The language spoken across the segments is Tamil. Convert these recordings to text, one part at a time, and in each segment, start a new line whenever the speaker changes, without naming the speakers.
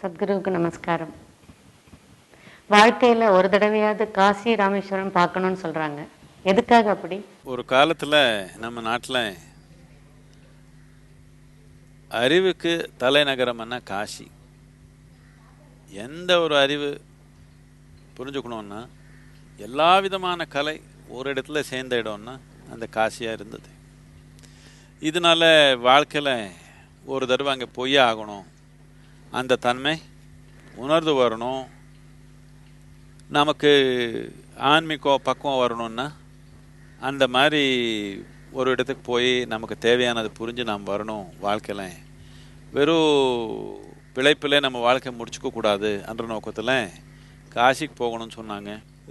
சத்குருவுக்கு நமஸ்காரம். வாழ்க்கையில் ஒரு தடவையாவது காசி ராமேஸ்வரம் பார்க்கணும்னு சொல்கிறாங்க எதுக்காக அப்படி?
ஒரு காலத்தில் நம்ம நாட்டில் அறிவுக்கு தலைநகரம்னா காசி. எந்த ஒரு அறிவு புரிஞ்சுக்கணுன்னா எல்லா விதமான கலை ஒரு இடத்துல சேர்ந்த இடம்னா அந்த காசியாக இருந்தது. இதனால வாழ்க்கையில் ஒரு தடவை அங்கே பொய்யே ஆகணும். அந்த தன்மை உணர்ந்து வரணும். நமக்கு ஆன்மீகம் பக்குவம் வரணும்னா அந்த மாதிரி ஒரு இடத்துக்கு போய் நமக்கு தேவையானது புரிஞ்சு நாம் வரணும் வாழ்க்கையில். வெறும் பிழைப்பில் நம்ம வாழ்க்கை முடிச்சுக்க கூடாது என்ற நோக்கத்தில் காசிக்கு போகணும்னு சொன்னாங்க.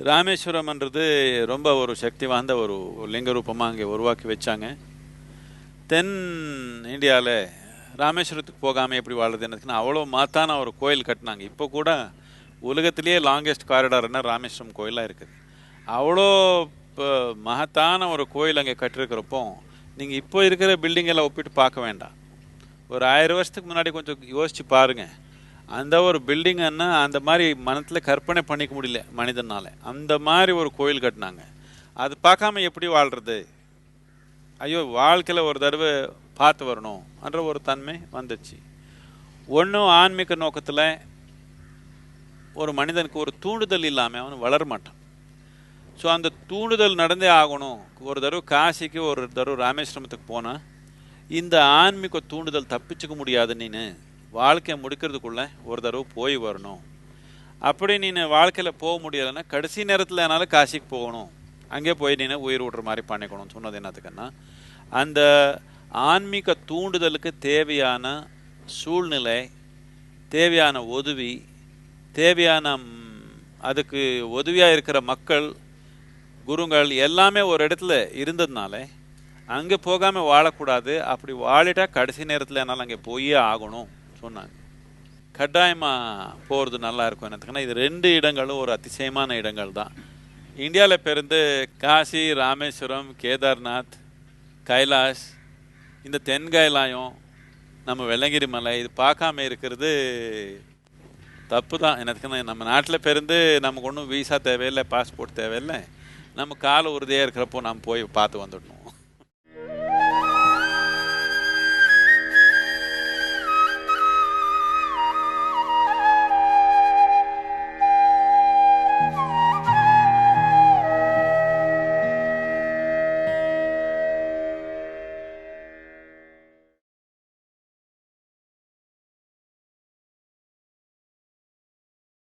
ராமேஸ்வரம்ன்றது ரொம்ப ஒரு சக்தி வாய்ந்த ஒரு லிங்க ரூபமாக அங்கே உருவாக்கி வச்சாங்க. தென் இந்தியாவில் ராமேஸ்வரத்துக்கு போகாமல் எப்படி வாழ்றது என்னதுக்குன்னா அவ்வளோ மாத்தான ஒரு கோயில் கட்டினாங்க. இப்போ கூட உலகத்திலேயே லாங்கெஸ்ட் காரிடார்னா ராமேஸ்வரம் கோயிலாக இருக்குது. அவ்வளோ இப்போ மகத்தான ஒரு கோயில் அங்கே கட்டிருக்கிறப்போ நீங்கள் இப்போ இருக்கிற பில்டிங்கெல்லாம் ஒப்பிட்டு பார்க்க வேண்டாம். ஒரு ஆயிரம் வருஷத்துக்கு முன்னாடி கொஞ்சம் யோசித்து பாருங்கள் அந்த ஒரு பில்டிங்கன்னா அந்த மாதிரி மனத்தில் கற்பனை பண்ணிக்க முடியல மனிதனால. அந்த மாதிரி ஒரு கோயில் கட்டினாங்க. அது பார்க்காம எப்படி வாழ்கிறது ஐயோ வாழ்க்கையில் ஒரு தடவை பார்த்து வரணும் என்ற ஒரு தன்மை வந்துச்சு. ஒன்றும் ஆன்மீக நோக்கத்தில் ஒரு மனிதனுக்கு ஒரு தூண்டுதல் இல்லாமல் அவன் வளர மாட்டான். ஸோ அந்த தூண்டுதல் நடந்தே ஆகணும். ஒரு தடவை காசிக்கு ஒரு தடவை ராமேஸ்வரத்துக்கு போனால் இந்த ஆன்மீக தூண்டுதல் தப்பிச்சுக்க முடியாது நீனு. வாழ்க்கையை முடிக்கிறதுக்குள்ள ஒரு தடவை போய் வரணும். அப்படி நீ வாழ்க்கையில் போக முடியலைன்னா கடைசி நேரத்தில் என்னால் காசிக்கு போகணும். அங்கே போய் நீ உயிர் விடுற மாதிரி பண்ணிக்கணும்னு சொன்னது என்னத்துக்குன்னா அந்த ஆன்மீக தூண்டுதலுக்கு தேவையான சூழ்நிலை தேவையான உதவி தேவையான அதுக்கு உதவியாக இருக்கிற மக்கள் குருங்கள் எல்லாமே ஒரு இடத்துல இருந்ததுனால அங்கே போகாமல் வாழக்கூடாது. அப்படி வாழிட்டா கடைசி நேரத்தில் என்னால் அங்கே போயே ஆகணும் சொன்னாங்க. கட்டாயமாக போகிறது நல்லா இருக்கும் என்னத்துக்குன்னா இது ரெண்டு இடங்களும் ஒரு அதிசயமான இடங்கள் தான். இந்தியாவில் பிறந்து காசி ராமேஸ்வரம் கேதார்நாத் கைலாஷ் இந்த தென்காயலாயம் நம்ம வெள்ளங்கிரி மலை இது பார்க்காம இருக்கிறது தப்பு தான் எனக்கு நம்ம நாட்டில் பிறந்து நமக்கு ஒன்றும் வீசா தேவையில்லை பாஸ்போர்ட் தேவையில்லை. நம்ம கால உறுதியாக இருக்கிறப்போ நம்ம போய் பார்த்து வந்துடணும்.